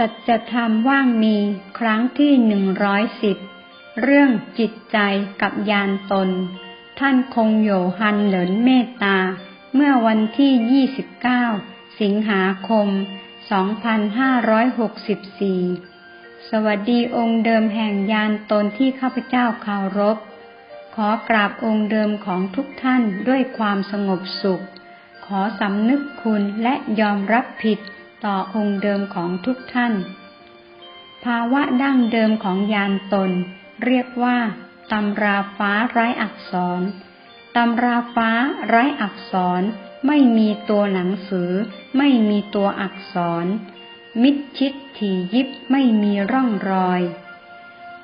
สัจธรรมว่างมีครั้งที่หนึ่งร้อยสิบเรื่องจิตใจกับยานตน ท่านคงโยฮันเหลินเมตตา เมื่อวันที่ 29 สิงหาคม 2564 สวัสดีองค์เดิมแห่งยานตนที่ข้าพเจ้าเคารพ ขอกราบองค์เดิมของทุกท่านด้วยความสงบสุข ขอสำนึกคุณและยอมรับผิด ต่อองค์เดิมของทุกท่าน ภาวะดั้งเดิมของยานตน เรียกว่าตำราฟ้าไร้อักษร ตำราฟ้าไร้อักษร ไม่มีตัวหนังสือ ไม่มีตัวอักษร มิดชิดถี่ยิบไม่มีร่องรอย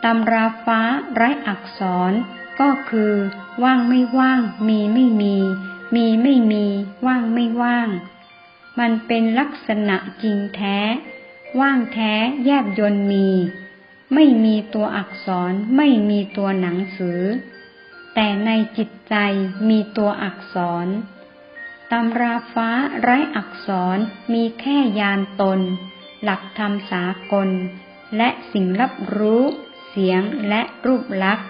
ตำราฟ้าไร้อักษร ก็คือ ว่างไม่ว่าง มีไม่มี มีไม่มี ว่างไม่ว่าง มันเป็นลักษณะจริงแท้ ว่างแท้แยบยนมี ไม่มีตัวอักษรไม่มีตัวหนังสือ แต่ในจิตใจมีตัวอักษรตำราฟ้าไร้อักษรมีแค่ยานตน หลักธรรมสากล และสิ่งรับรู้ เสียงและรูปลักษณ์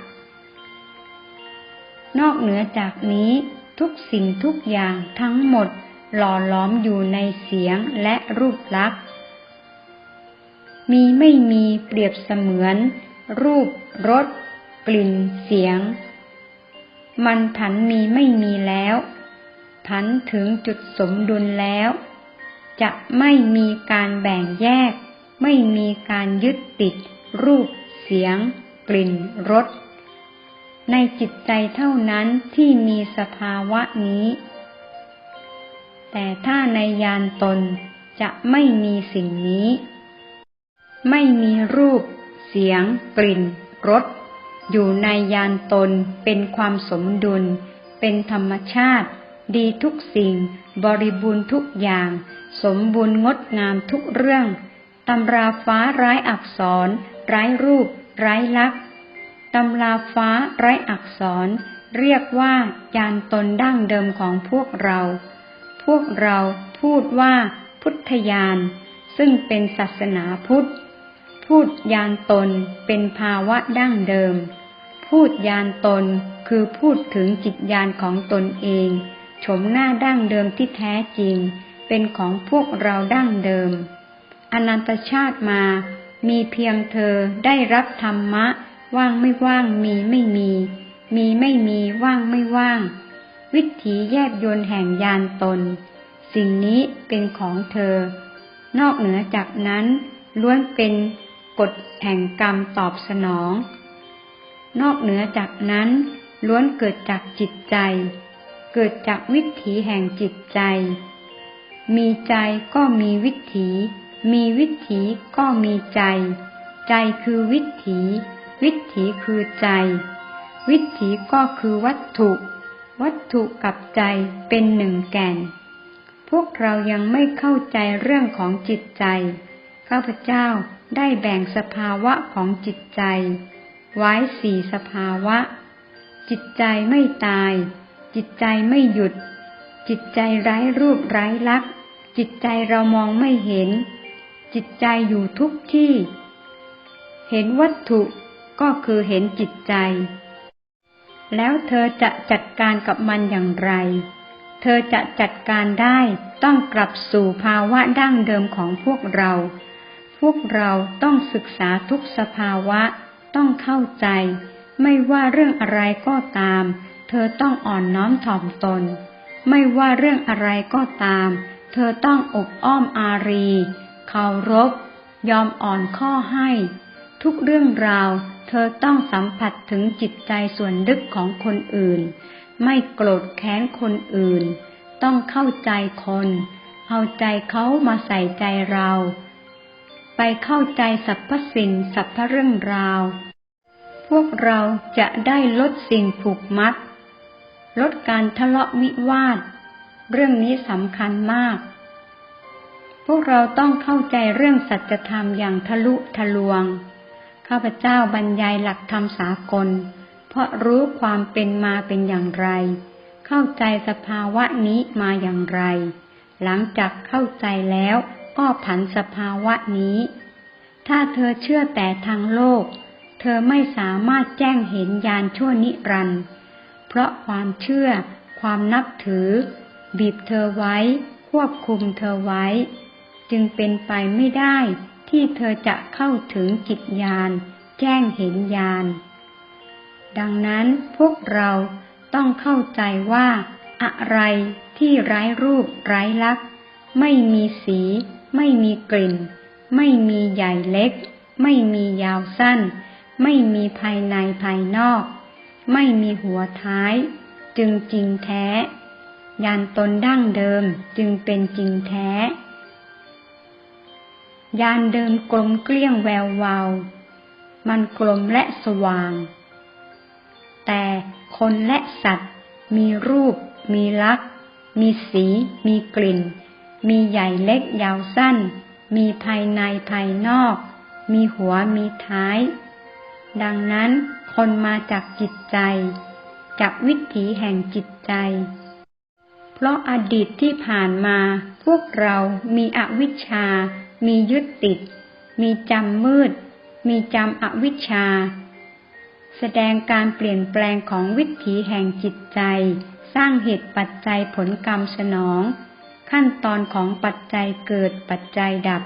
นอกเหนือจากนี้ทุกสิ่งทุกอย่างทั้งหมด หล่อล้อมอยู่ในเสียงและรูปลักษณ์ มีไม่มีเปรียบเสมือน รูปรสกลิ่นเสียง มันผันมีไม่มีแล้ว ผันถึงจุดสมดุลแล้ว จะไม่มีการแบ่งแยก ไม่มีการยึดติด รูปเสียง กลิ่นรสในจิตใจเท่านั้นที่มีสภาวะนี้ แต่ถ้าในยานตนจะไม่มีสิ่งนี้ ไม่มีรูป เสียง กลิ่น รส อยู่ในยานตนเป็นความสมดุล เป็นธรรมชาติ ดีทุกสิ่ง บริบูรณ์ทุกอย่าง สมบูรณ์งดงามทุกเรื่อง ตำราฟ้าไร้อักษรไร้รูปไร้ลักษณ์ตำราฟ้าไร้อักษร เรียกว่ายานตนดั้งเดิมของพวกเรา พวกเราพูดว่าพุทธยานซึ่งเป็นศาสนาพุทธ พูดยานตนเป็นภาวะดั้งเดิม พูดยานตนคือพูดถึงจิตยานของตนเองชมหน้าดั้งเดิมที่แท้จริง เป็นของพวกเราดั้งเดิม อนันตชาติมา มีเพียงเธอได้รับธรรมะ ว่างไม่ว่างมีไม่มี มีไม่มีว่างไม่ว่าง วิถีแยบยนแห่งยานตน สิ่งนี้เป็นของเธอ นอกเหนือจากนั้นล้วนเป็นกฎแห่งกรรมตอบสนอง นอกเหนือจากนั้นล้วนเกิดจากจิตใจ เกิดจากวิถีแห่งจิตใจ มีใจก็มีวิถี มีวิถีก็มีใจ ใจคือวิถี วิถีคือใจ วิถีก็คือวัตถุ วัตถุกับใจเป็นหนึ่งแก่น พวกเรายังไม่เข้าใจเรื่องของจิตใจข้าพเจ้าได้แบ่งสภาวะของจิตใจ ไว้สี่สภาวะ จิตใจไม่ตาย จิตใจไม่หยุด จิตใจไร้รูปไร้ลักษณ์จิตใจเรามองไม่เห็น จิตใจอยู่ทุกที่ เห็นวัตถุก็คือเห็นจิตใจ แล้วเธอจะจัดการกับมันอย่างไร เธอจะจัดการได้ต้องกลับสู่ภาวะดั้งเดิมของพวกเรา พวกเราต้องศึกษาทุกสภาวะ ต้องเข้าใจ ไม่ว่าเรื่องอะไรก็ตาม เธอต้องอ่อนน้อมถ่อมตน ไม่ว่าเรื่องอะไรก็ตาม เธอต้องอบอ้อมอารี เคารพ ยอมอ่อนข้อให้ ทุกเรื่องราว เธอต้องสัมผัสถึงจิตใจส่วนลึกของคนอื่น ไม่โกรธแค้นคนอื่น ต้องเข้าใจคน เอาใจเขามาใส่ใจเรา ไปเข้าใจสรรพสิ่งสรรพเรื่องราว พวกเราจะได้ลดสิ่งผูกมัด ลดการทะเลาะวิวาท เรื่องนี้สำคัญมากพวกเราต้องเข้าใจเรื่องสัจธรรมอย่างทะลุทะลวง ข้าพเจ้าบรรยายหลักธรรมสากล เพราะรู้ความเป็นมาเป็นอย่างไร เข้าใจสภาวะนี้มาอย่างไร หลังจากเข้าใจแล้วก็ผันสภาวะนี้ ถ้าเธอเชื่อแต่ทางโลก เธอไม่สามารถแจ้งเห็นญาณชั่วนิรันด์เพราะความเชื่อ ความนับถือ บีบเธอไว้ ควบคุมเธอไว้ จึงเป็นไปไม่ได้ ที่เธอจะเข้าถึงจิตญาณแจ้งเห็นญาณดังนั้นพวกเราต้องเข้าใจว่า อะไรที่ไร้รูปไร้ลักษณ์ไม่มีสี ไม่มีกลิ่น ไม่มีใหญ่เล็ก ไม่มียาวสั้น ไม่มีภายในภายนอก ไม่มีหัวท้าย จึงจริงแท้ ยานตนดั้งเดิมจึงเป็นจริงแท้ ยานเดิมกลมเกลี้ยงแวววาว มันกลมและสว่าง แต่คนและสัตว์ มีรูป มีลักษณ์ มีสี มีกลิ่น มีใหญ่เล็กยาวสั้น มีภายในภายนอก มีหัวมีท้าย ดังนั้นคนมาจากจิตใจ จากวิถีแห่งจิตใจ เพราะอดีตที่ผ่านมาพวกเรามีอวิชชา มียึดติด มีจำมืด มีจำอวิชชา แสดงการเปลี่ยนแปลงของวิถีแห่งจิตใจ สร้างเหตุปัจจัยผลกรรมสนอง ขั้นตอนของปัจจัยเกิดปัจจัยดับ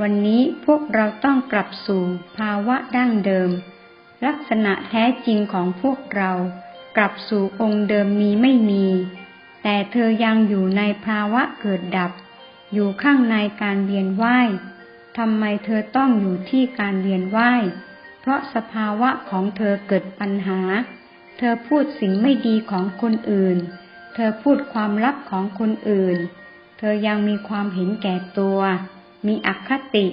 วันนี้พวกเราต้องกลับสู่ภาวะดั้งเดิม ลักษณะแท้จริงของพวกเรากลับสู่องค์เดิมมีไม่มี แต่เธอยังอยู่ในภาวะเกิดดับ อยู่ข้างในการเวียนว่ายทำไมเธอต้องอยู่ที่การเวียนว่ายเพราะสภาวะของเธอเกิดปัญหา เธอพูดสิ่งไม่ดีของคนอื่น เธอพูดความลับของคนอื่น เธอยังมีความเห็นแก่ตัว มีอคติ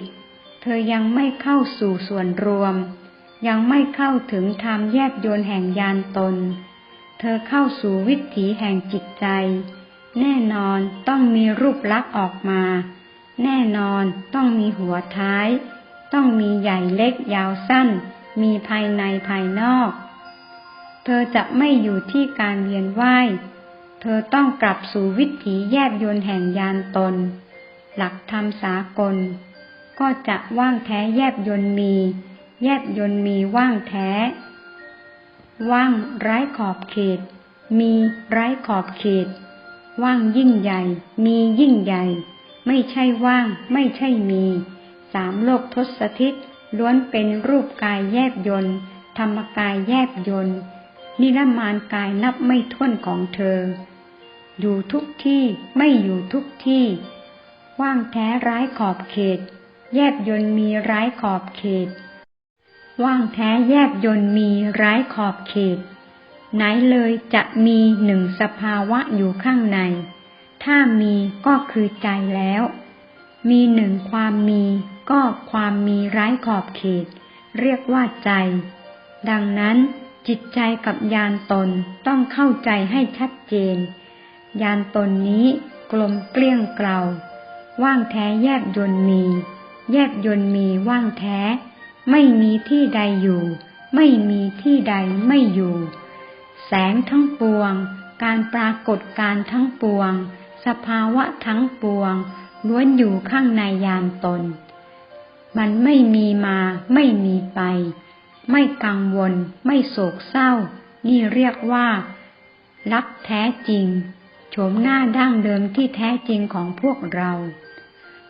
เธอยังไม่เข้าสู่ส่วนรวม ยังไม่เข้าถึงธรรมแยบยนแห่งยานตน เธอเข้าสู่วิถีแห่งจิตใจ แน่นอนต้องมีรูปลักษณ์ออกมา แน่นอนต้องมีหัวท้าย ต้องมีใหญ่เล็กยาวสั้น มีภายในภายนอก เธอจะไม่อยู่ที่การเวียนว่ายเธอต้องกลับสู่วิถีแยบยนแห่งยานตน หลักธรรมสากล ก็จะว่างแท้แยบยนมี แยบยนมีว่างแท้ ว่างไร้ขอบเขต มีไร้ขอบเขต ว่างยิ่งใหญ่ มียิ่งใหญ่ ไม่ใช่ว่าง ไม่ใช่มี สามโลกทศทิศล้วนเป็นรูปกายแยบยนธรรมกายแยบยนนิรมานกายนับไม่ถ้วนของเธอ อยู่ทุกที่ไม่อยู่ทุกที่ ว่างแท้ร้ายขอบเขต แยบยนมีร้ายขอบเขต ว่างแท้แยบยนมีร้ายขอบเขต ไหนเลยจะมีหนึ่งสภาวะอยู่ข้างใน ถ้ามีก็คือใจแล้ว มีหนึ่งความมีก็ความมีไร้ขอบเขต เรียกว่าใจ ดังนั้นจิตใจกับยานตนต้องเข้าใจให้ชัดเจน ยานตนนี้กลมเกลี้ยงเกลาว่างแท้แยบยนมี แยบยนมีว่างแท้ ไม่มีที่ใดอยู่ ไม่มีที่ใดไม่อยู่ แสงทั้งปวง การปรากฏการทั้งปวง สภาวะทั้งปวง ล้วนอยู่ข้างในยานตน มันไม่มีมาไม่มีไป ไม่กังวล ไม่โศกเศร้า นี่เรียกว่า รักแท้จริง โฉมหน้าดั้งเดิมที่แท้จริงของพวกเรา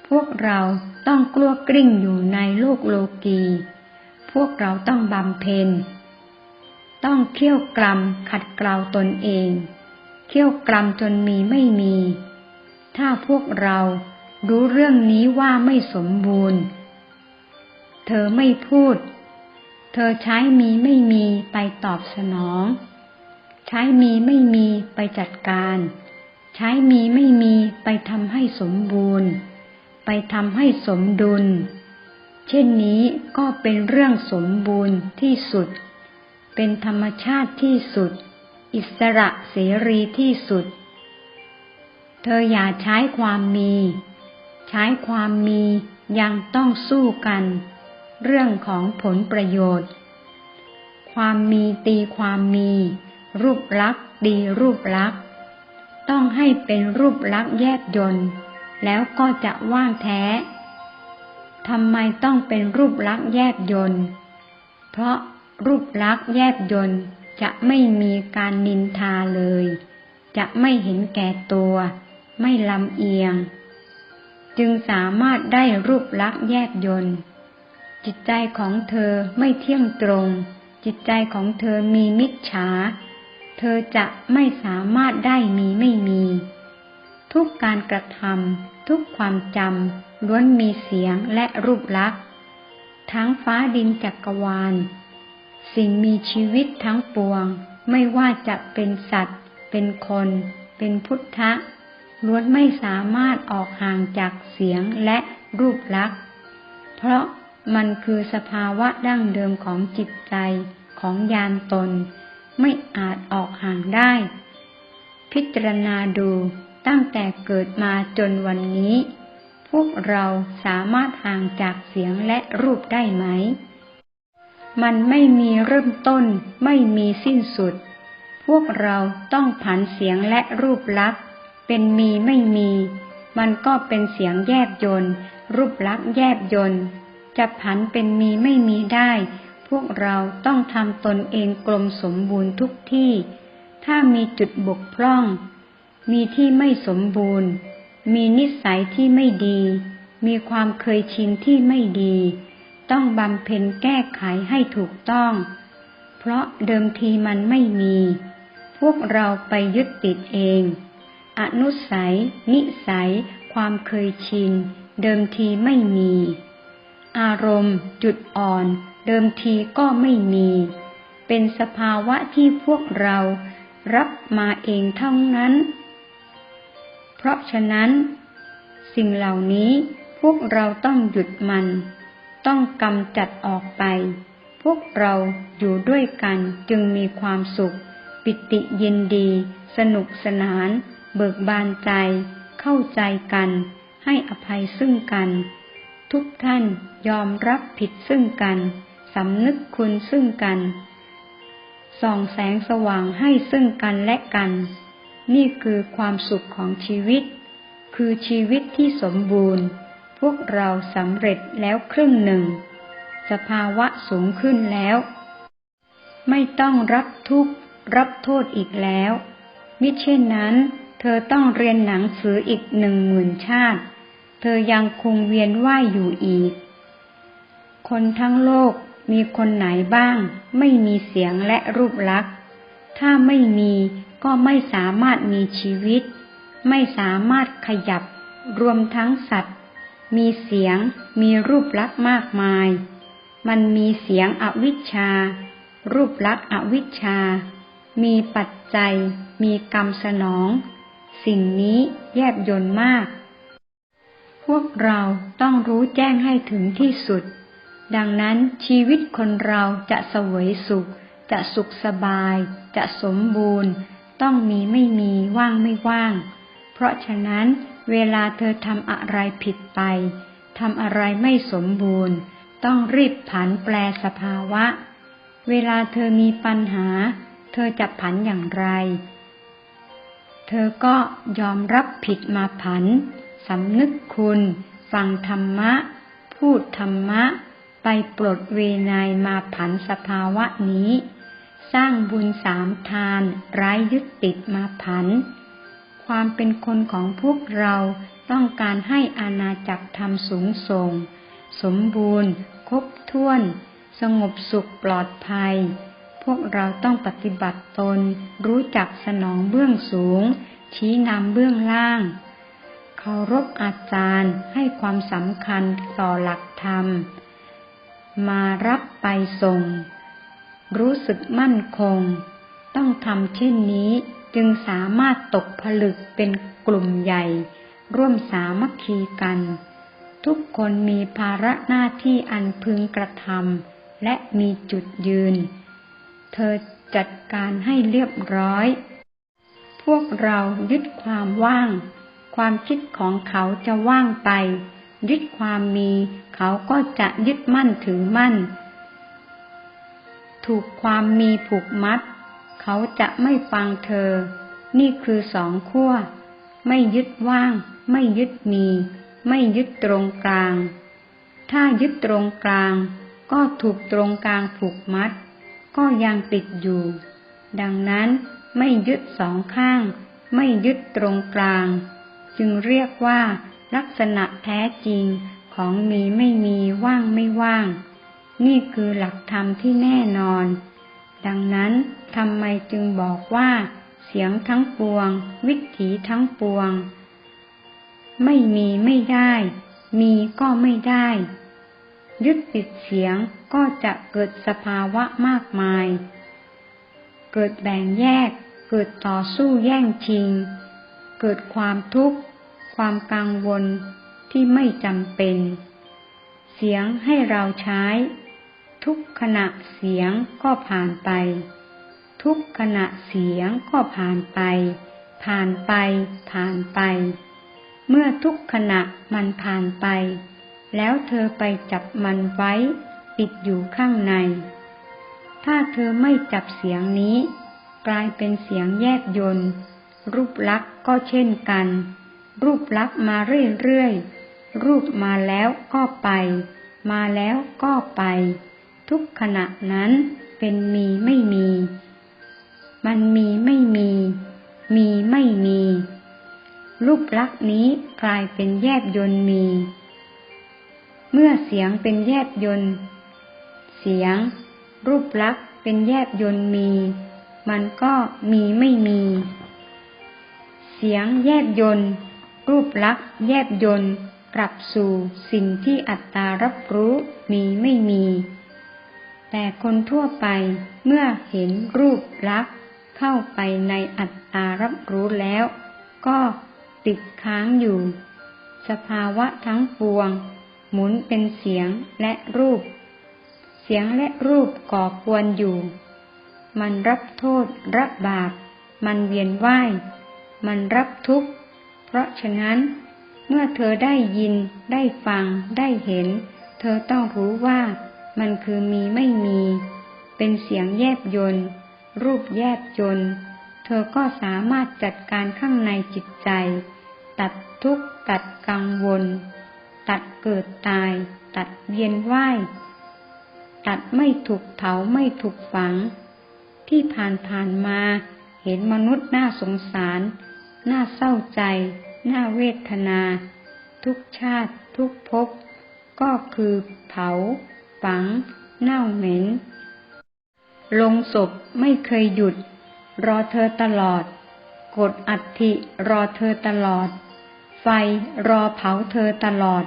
พวกเราต้องกลัวกลิ้งอยู่ในโลกโลกี พวกเราต้องบำเพ็ญ ต้องเคี่ยวกรรมขัดเกลาตนเอง เคี่ยวกรรมจนมีไม่มี ถ้าพวกเรารู้เรื่องนี้ว่าไม่สมบูรณ์ เธอไม่พูด เธอใช้มีไม่มีไปตอบสนอง ใช้มีไม่มีไปจัดการ ใช้มีไม่มีไปทำให้สมบูรณ์ ไปทำให้สมดุล เช่นนี้ก็เป็นเรื่องสมบูรณ์ที่สุด เป็นธรรมชาติที่สุด อิสระเสรีที่สุด เธออย่าใช้ความมี ใช้ความมียังต้องสู้กัน เรื่องของผลประโยชน์ ความมีตีความมี รูปลักษ์ดีรูปลักษ์ต้องให้เป็นรูปลักษ์แยบยนต์แล้วก็จะว่างแท้ทำไมต้องเป็นรูปลักษ์แยบยนต์เพราะ รูปลักษ์แยบยนต์จะไม่มีการนินทาเลย จะไม่เห็นแก่ตัว ไม่ลำเอียง จึงสามารถได้รูปลักษ์แยบยนต์ จิตใจของเธอไม่เที่ยงตรง จิตใจของเธอมีมิจฉา เธอจะไม่สามารถได้มีไม่มี ทุกการกระทำทุกความจำล้วนมีเสียงและรูปลักษ์ทั้งฟ้าดินจักรวาล สิ่งมีชีวิตทั้งปวง ไม่ว่าจะเป็นสัตว์ เป็นคน เป็นพุทธะล้วนไม่สามารถออกห่างจากเสียงและรูปลักษณ์ เพราะมันคือสภาวะดั้งเดิมของจิตใจของยานตน ไม่อาจออกห่างได้ พิจารณาดูตั้งแต่เกิดมาจนวันนี้ พวกเราสามารถห่างจากเสียงและรูปได้ไหม มันไม่มีเริ่มต้นไม่มีสิ้นสุด พวกเราต้องผันเสียงและรูปลักษณ์เป็นมีไม่มี มันก็เป็นเสียงแยบยนต์รูปลักษณ์แยบยนต์จะผันเป็นมีไม่มีได้ พวกเราต้องทำตนเองกลมสมบูรณ์ทุกที่ ถ้ามีจุดบกพร่อง มีที่ไม่สมบูรณ์ มีนิสัยที่ไม่ดี มีความเคยชินที่ไม่ดี ต้องบำเพ็ญแก้ไขให้ถูกต้อง เพราะเดิมทีมันไม่มี พวกเราไปยึดติดเอง อนุสัย นิสัย ความเคยชิน เดิมทีไม่มี อารมณ์ จุดอ่อน เดิมทีก็ไม่มี เป็นสภาวะที่พวกเรารับมาเองเท่านั้น เพราะฉะนั้น สิ่งเหล่านี้พวกเราต้องหยุดมัน ต้องกำจัดออกไป พวกเราอยู่ด้วยกันจึงมีความสุข ปิติยินดี สนุกสนาน เบิกบานใจ เข้าใจกัน ให้อภัยซึ่งกัน ทุกท่านยอมรับผิดซึ่งกัน สำนึกคุณซึ่งกันส่องแสงสว่างให้ซึ่งกันและกัน นี่คือความสุขของชีวิต คือชีวิตที่สมบูรณ์ พวกเราสำเร็จแล้วครึ่งหนึ่ง สภาวะสูงขึ้นแล้ว ไม่ต้องรับทุกข์รับโทษอีกแล้ว มิเช่นนั้น เธอต้องเรียนหนังสืออีกหนึ่งหมื่นชาติ เธอยังคงเวียนว่ายอยู่อีก คนทั้งโลกมีคนไหนบ้าง ไม่มีเสียงและรูปลักษณ์ ถ้าไม่มีก็ไม่สามารถมีชีวิต ไม่สามารถขยับ รวมทั้งสัตว์ มีเสียง มีรูปลักษณ์มากมาย มันมีเสียงอวิชชา รูปลักษณ์อวิชชา มีปัจจัย มีกรรมสนอง สิ่งนี้แยบยนต์มาก พวกเราต้องรู้แจ้งให้ถึงที่สุด ดังนั้นชีวิตคนเราจะเสวยสุข จะสุขสบาย จะสมบูรณ์ ต้องมีไม่มีว่างไม่ว่าง เพราะฉะนั้นเวลาเธอทำอะไรผิดไปทำอะไรไม่สมบูรณ์ ต้องรีบผันแปลสภาวะ เวลาเธอมีปัญหา เธอจะผันอย่างไร เธอก็ยอมรับผิดมาผันสำนึกคุณ ฟังธรรมะ พูดธรรมะ ไปปลดเวนายมาผันสภาวะนี้ สร้างบุญสามทาน ไร้ยึดติดมาผัน ความเป็นคนของพวกเราต้องการให้อาณาจักรธรรมสูงส่ง สมบูรณ์ ครบถ้วน สงบสุขปลอดภัย พวกเราต้องปฏิบัติตน รู้จักสนองเบื้องสูง ชี้นำเบื้องล่าง เคารพอาจารย์ให้ความสำคัญต่อหลักธรรม มารับไปส่ง รู้สึกมั่นคง ต้องทำเช่นนี้ จึงสามารถตกผลึกเป็นกลุ่มใหญ่ ร่วมสามัคคีกัน ทุกคนมีภาระหน้าที่อันพึงกระทำและมีจุดยืน เธอจัดการให้เรียบร้อย พวกเรายึดความว่าง ความคิดของเขาจะว่างไป ยึดความมีเขาก็จะยึดมั่นถือมั่น ถูกความมีผูกมัด เขาจะไม่ฟังเธอ นี่คือสองขั้ว ไม่ยึดว่าง ไม่ยึดมี ไม่ยึดตรงกลาง ถ้ายึดตรงกลาง ก็ถูกตรงกลางผูกมัด ก็ยังติดอยู่ ดังนั้นไม่ยึดสองข้าง ไม่ยึดตรงกลาง จึงเรียกว่าลักษณะแท้จริงของมีไม่มีว่างไม่ว่าง นี่คือหลักธรรมที่แน่นอน ดังนั้นทำไมจึงบอกว่า เสียงทั้งปวง วิถีทั้งปวง ไม่มีไม่ได้ มีก็ไม่ได้ ยึดติดเสียงก็จะเกิดสภาวะมากมาย เกิดแบ่งแยก เกิดต่อสู้แย่งชิง เกิดความทุกข์ ความกังวลที่ไม่จำเป็น เสียงให้เราใช้ ทุกขณะเสียงก็ผ่านไป ทุกขณะเสียงก็ผ่านไป ผ่านไป ผ่านไป เมื่อทุกขณะมันผ่านไป แล้วเธอไปจับมันไว้ ปิดอยู่ข้างใน ถ้าเธอไม่จับเสียงนี้ กลายเป็นเสียงแยกยนต์ รูปลักษ์ก็เช่นกัน รูปลักษ์มาเรื่อยๆ รูปมาแล้วก็ไป มาแล้วก็ไป ทุกขณะนั้นเป็นมีไม่มี มันมีไม่มี มีไม่มี รูปลักษณ์นี้กลายเป็นแยบยนต์มี เมื่อเสียงเป็นแยบยนต์เสียง รูปลักษณ์เป็นแยบยนต์มี มันก็มีไม่มี เสียงแยบยนต์รูปลักษณ์แยบยนต์กลับสู่สิ่งที่อัตตารับรู้มีไม่มี แต่คนทั่วไปเมื่อเห็นรูปลักษ์เข้าไปในอัตตารับรู้แล้ว ก็ติดค้างอยู่ สภาวะทั้งปวง หมุนเป็นเสียงและรูป เสียงและรูปก่อกวนอยู่ มันรับโทษรับบาป มันเวียนว่าย มันรับทุกข์ เพราะฉะนั้น เมื่อเธอได้ยินได้ฟังได้เห็น เธอต้องรู้ว่า มันคือมีไม่มี เป็นเสียงแยบยนต์รูปแยบยนต์เธอก็สามารถจัดการข้างในจิตใจ ตัดทุกข์ตัดกังวล ตัดเกิดตาย ตัดเวียนว่ายตัดไม่ถูกเผาไม่ถูกฝัง ที่ผ่านผ่านมาเห็นมนุษย์น่าสงสาร น่าเศร้าใจ น่าเวทนา ทุกชาติทุกภพก็คือเผา ฝัง เน่าเหม็น ลงศพไม่เคยหยุด รอเธอตลอด กดอัฐิรอเธอตลอด ไฟรอเผาเธอตลอด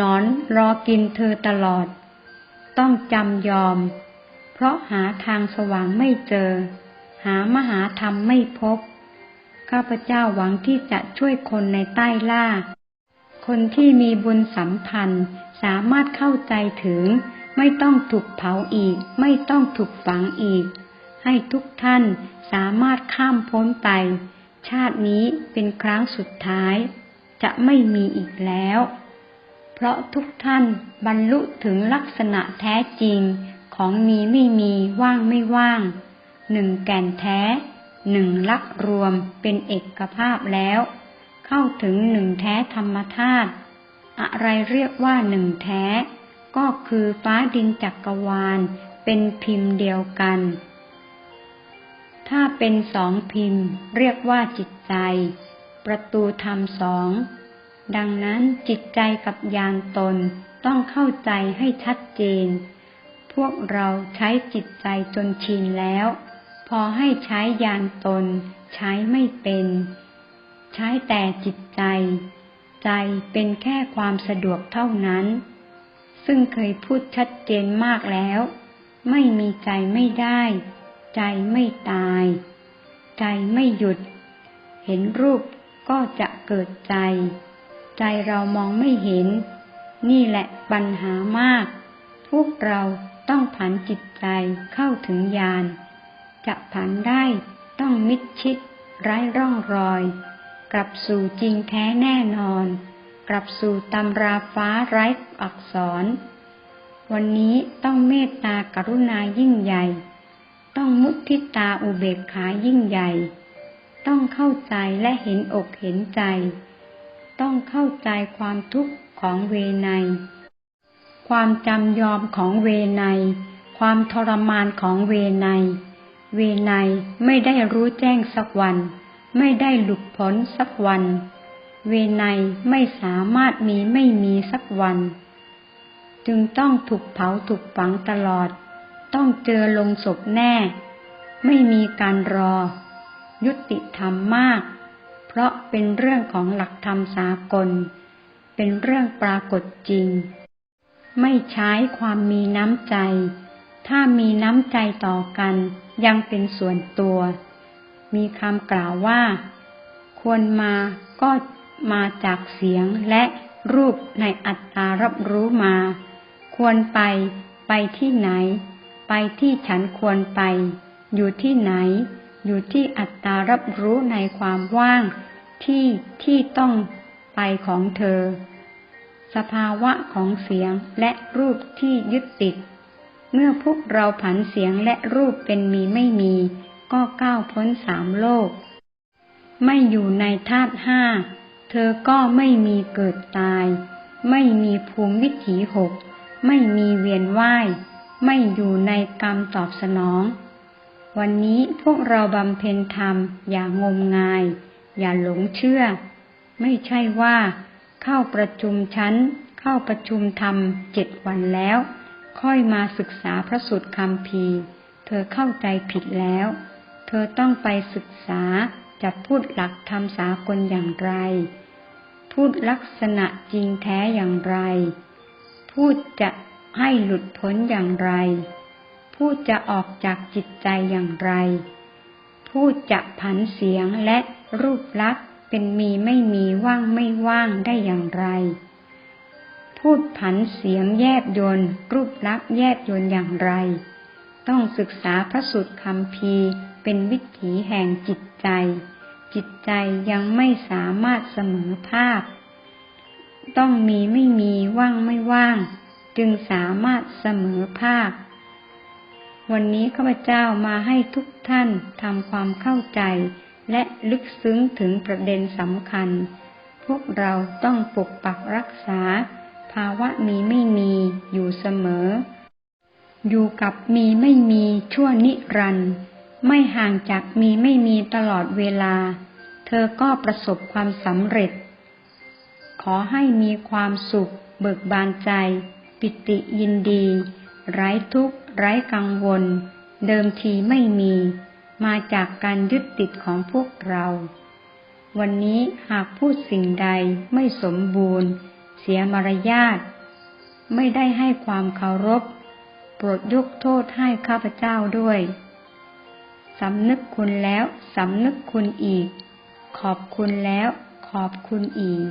นอนรอกินเธอตลอด ต้องจำยอม เพราะหาทางสว่างไม่เจอ หามหาธรรมไม่พบ ข้าพเจ้าหวังที่จะช่วยคนในใต้ล่าคนที่มีบุญสัมพันธ์ สามารถเข้าใจถึง ไม่ต้องถูกเผาอีก ไม่ต้องถูกฝังอีก ให้ทุกท่านสามารถข้ามพ้นไป ชาตินี้เป็นครั้งสุดท้าย จะไม่มีอีกแล้ว เพราะทุกท่านบรรลุถึงลักษณะแท้จริงของมีไม่มีว่างไม่ว่าง หนึ่งแก่นแท้หนึ่งลักรวมเป็นเอกภาพแล้ว เข้าถึงหนึ่งแท้ธรรมธาตุ อะไรเรียกว่าหนึ่งแท้ ก็คือฟ้าดินจักกรวาล เป็นพิมพ์เดียวกัน ถ้าเป็นสองพิมพ์ เรียกว่าจิตใจ ประตูธรรมสอง ดังนั้นจิตใจกับญาณตนต้องเข้าใจให้ชัดเจน พวกเราใช้จิตใจจนชินแล้ว พอให้ใช้ญาณตน ใช้ไม่เป็น ใช้แต่จิตใจ ใจเป็นแค่ความสะดวกเท่านั้น ซึ่งเคยพูดชัดเจนมากแล้ว ไม่มีใจไม่ได้ ใจไม่ตาย ใจไม่หยุด เห็นรูปก็จะเกิดใจ ใจเรามองไม่เห็น นี่แหละปัญหามาก พวกเราต้องผันจิตใจเข้าถึงญาณจะผันได้ต้องมิดชิดไร้ร่องรอย กลับสู่จริงแท้แน่นอน กลับสู่ตำราฟ้าไร้อักษร วันนี้ต้องเมตตากรุณายิ่งใหญ่ ต้องมุทิตาอุเบกขายิ่งใหญ่ ต้องเข้าใจและเห็นอกเห็นใจ ต้องเข้าใจความทุกข์ของเวไนความจำยอมของเวไนความทรมานของเวไนเวไนไม่ได้รู้แจ้งสักวัน ไม่ได้หลุดพ้นสักวัน เวไนไม่สามารถมีไม่มีสักวัน จึงต้องถูกเผาถูกฝังตลอด ต้องเจอลงศพแน่ ไม่มีการรอ ยุติธรรมมาก เพราะเป็นเรื่องของหลักธรรมสากล เป็นเรื่องปรากฏจริง ไม่ใช้ความมีน้ำใจ ถ้ามีน้ำใจต่อกันยังเป็นส่วนตัว มีคำกล่าวว่า ควรมาก็มาจากเสียงและรูปในอัตตารับรู้มา ควรไป ไปที่ไหน ไปที่ฉันควรไป อยู่ที่ไหน อยู่ที่อัตตารับรู้ในความว่าง ที่ที่ต้องไปของเธอ สภาวะของเสียงและรูปที่ยึดติด เมื่อพวกเราผันเสียงและรูปเป็นมีไม่มี ก็ก้าวพ้นสามโลก ไม่อยู่ในธาตุห้า เธอก็ไม่มีเกิดตาย ไม่มีภูมิวิถีหก ไม่มีเวียนว่าย ไม่อยู่ในกรรมตอบสนอง วันนี้พวกเราบำเพ็ญธรรมอย่างงมงาย อย่าหลงเชื่อ ไม่ใช่ว่า เข้าประชุมชั้น เข้าประชุมธรรมเจ็ดวันแล้ว ค่อยมาศึกษาพระสูตรคำพีเธอเข้าใจผิดแล้ว เธอต้องไปศึกษาจะพูดหลักธรรมสากลอย่างไร พูดลักษณะจริงแท้อย่างไร พูดจะให้หลุดพ้นอย่างไร พูดจะออกจากจิตใจอย่างไร พูดจะผันเสียงและรูปลักษณ์เป็นมีไม่มีว่างไม่ว่างได้อย่างไร พูดผันเสียงแยบยนต์รูปลักษณ์แยบยนต์อย่างไร ต้องศึกษาพระสูตรคำพี เป็นวิถีแห่งจิตใจ จิตใจยังไม่สามารถเสมอภาคต้องมีไม่มีว่างไม่ว่าง จึงสามารถเสมอภาควันนี้ข้าพเจ้ามาให้ทุกท่านทำความเข้าใจ และลึกซึ้งถึงประเด็นสำคัญ พวกเราต้องปกปักรักษา ภาวะมีไม่มีอยู่เสมอ อยู่กับมีไม่มีชั่วนิรันดร์ ไม่ห่างจากมีไม่มีตลอดเวลา เธอก็ประสบความสำเร็จ ขอให้มีความสุข เบิกบานใจ ปิติยินดี ไร้ทุกข์ ไร้กังวล เดิมทีไม่มี มาจากการยึดติดของพวกเรา วันนี้หากพูดสิ่งใดไม่สมบูรณ์ เสียมารยาท ไม่ได้ให้ความเคารพ โปรดยกโทษให้ข้าพเจ้าด้วย สำนึกคุณแล้ว สำนึกคุณอีก ขอบคุณแล้ว ขอบคุณอีก